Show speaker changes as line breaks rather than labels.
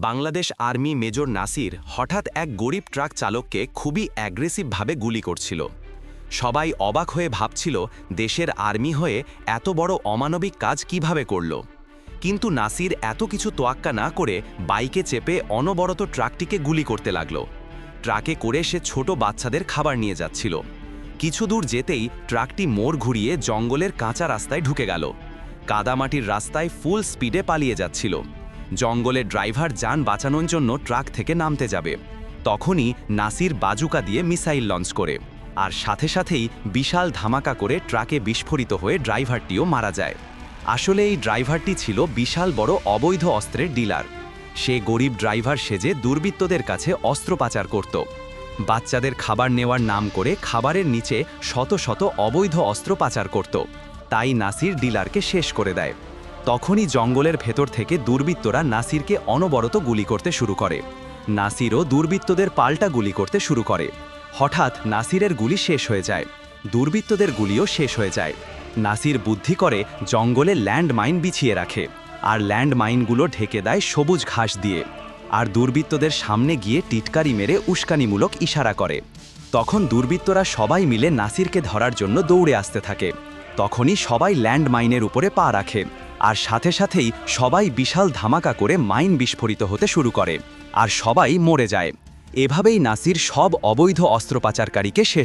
Bangladesh army major Nasir হঠাৎ এক গরিব ট্রাক চালককে খুবই অ্যাগ্রেসিভভাবে গুলি করছিল। সবাই অবাক হয়ে ভাবছিল, দেশের আর্মি হয়ে এত বড় অমানবিক কাজ কীভাবে করল? কিন্তু নাসির এত কিছু তোয়াক্কা না করে বাইকে চেপে অনবরত ট্রাকটিকে গুলি করতে লাগল। ট্রাকে করে সে ছোট বাচ্চাদের খাবার নিয়ে যাচ্ছিল। কিছু দূর যেতেই ট্রাকটি মোড় ঘুরিয়ে জঙ্গলের কাঁচা রাস্তায় ঢুকে গেল। কাদামাটির রাস্তায় ফুল স্পিডে পালিয়ে যাচ্ছিল। জঙ্গলের ড্রাইভার যান বাঁচানোর জন্য ট্রাক থেকে নামতে যাবে। তখনই নাসির বাজুকা দিয়ে মিসাইল লঞ্চ করে। আর সাথে সাথেই বিশাল ধামাকা করে ট্রাকে বিস্ফোরিত হয়ে ড্রাইভারটিও মারা যায়। আসলে এই ড্রাইভারটি ছিল বিশাল বড় অবৈধ অস্ত্রের ডিলার। সে গরিব ড্রাইভার সেজে দুর্বৃত্তদের কাছে অস্ত্র পাচার করত। বাচ্চাদের খাবার নেওয়ার নাম করে খাবারের নিচে শত শত অবৈধ অস্ত্র পাচার করত। তাই নাসির ডিলারকে শেষ করে দেয়। তখনই জঙ্গলের ভেতর থেকে দুর্বৃত্তরা নাসিরকে অনবরত গুলি করতে শুরু করে। নাসিরও দুর্বৃত্তদের পাল্টা গুলি করতে শুরু করে। হঠাৎ নাসিরের গুলি শেষ হয়ে যায়। দুর্বৃত্তদের গুলিও শেষ হয়ে যায়। নাসির বুদ্ধি করে জঙ্গলে ল্যান্ডমাইন বিছিয়ে রাখে আর ল্যান্ডমাইনগুলো ঢেকে দেয় সবুজ ঘাস দিয়ে। আর দুর্বৃত্তদের সামনে গিয়ে টিটকারি মেরে উস্কানিমূলক ইশারা করে। তখন দুর্বৃত্তরা সবাই মিলে নাসিরকে ধরার জন্য দৌড়ে আসতে থাকে। তখনই সবাই ল্যান্ডমাইনের উপরে পা রাখে। আর সাথে সাথেই সবাই বিশাল ধামাকা করে মাইন বিস্ফোরিত হতে শুরু করে, আর সবাই মরে যায়। এভাবেই নাসির সব অবৈধ অস্ত্র পাচারকারীকে শেষ